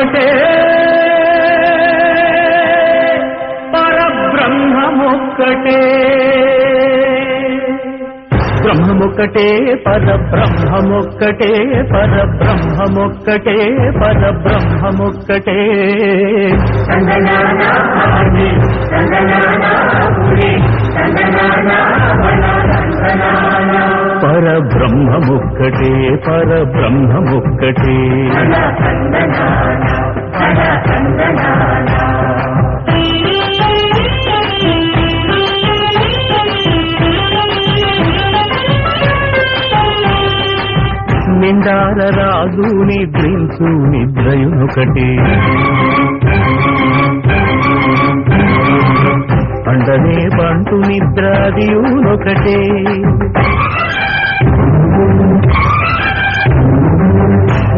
ఒక్కటే పరబ్రహ్మమొక్కటే. బ్రహ్మమొక్కటే పరబ్రహ్మమొక్కటే పరబ్రహ్మమొక్కటే పరబ్రహ్మమొక్కటే. చందనా పరబ్రహ్మమొక్కటే పరబ్రహ్మమొక్కటే. నిండార రాజు నిద్రించు నిద్రయునొకటే. అండనే పంటు నిద్రాదియునొకటే.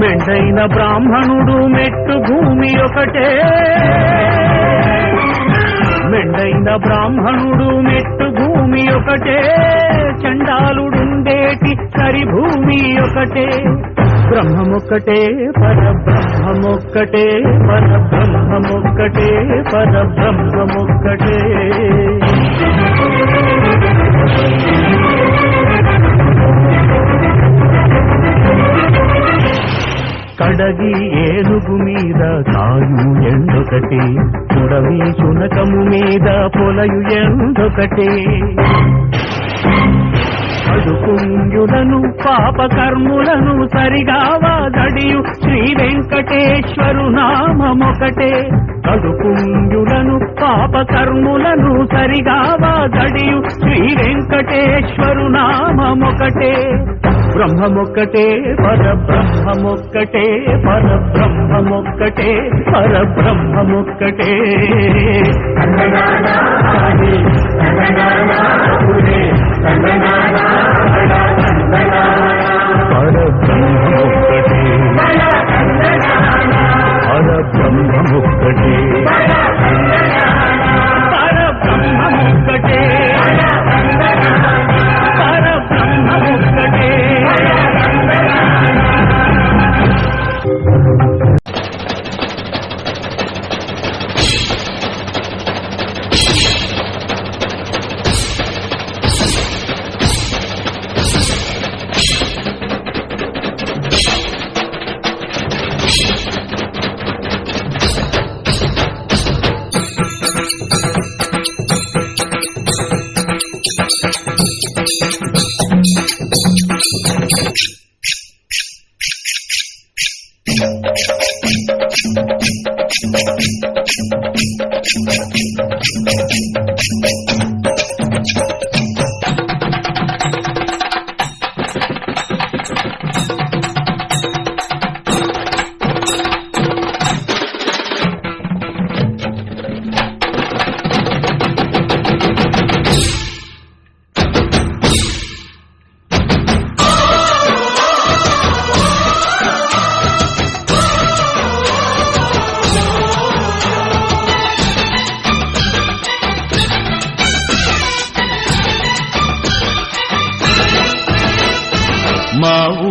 మెండైన బ్రాహ్మణుడు మెట్టు భూమి ఒకటే. మెండైన బ్రాహ్మణుడు మెట్టు భూమి ఒకటే. చండాలుడుండేటి సరి భూమి ఒకటే. బ్రహ్మమొక్కటే పరబ్రహ్మమొక్కటే పరబ్రహ్మమొక్కటే పరబ్రహ్మమొక్కటే. కడగి ఏనుగు మీద కాను ఎండొకటి పుడవి శునకము మీద పొలయు ఎండొకటి. అడుకుంజులను పాప కర్ములను సరిగావా దడియు శ్రీ వెంకటేశ్వరు నామమొకటే. అడుకుంజులను పాప కర్ములను సరిగావా దడియు శ్రీ వెంకటేశ్వరు నామమొకటే. బ్రహ్మమొక్కటే పరబ్రహ్మమొక్కటే పర బ్రహ్మమొక్కటే పరబ్రహ్మమొక్కటే Thank you.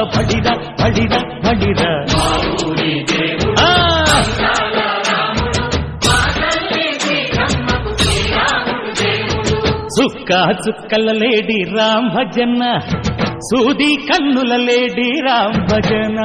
సీతమ్మ పడిద పడిద పడిద ఆ! చుక్క చుక్కల లేడి రామ్ భజన సూది కన్నుల లేడి రామ్ భజన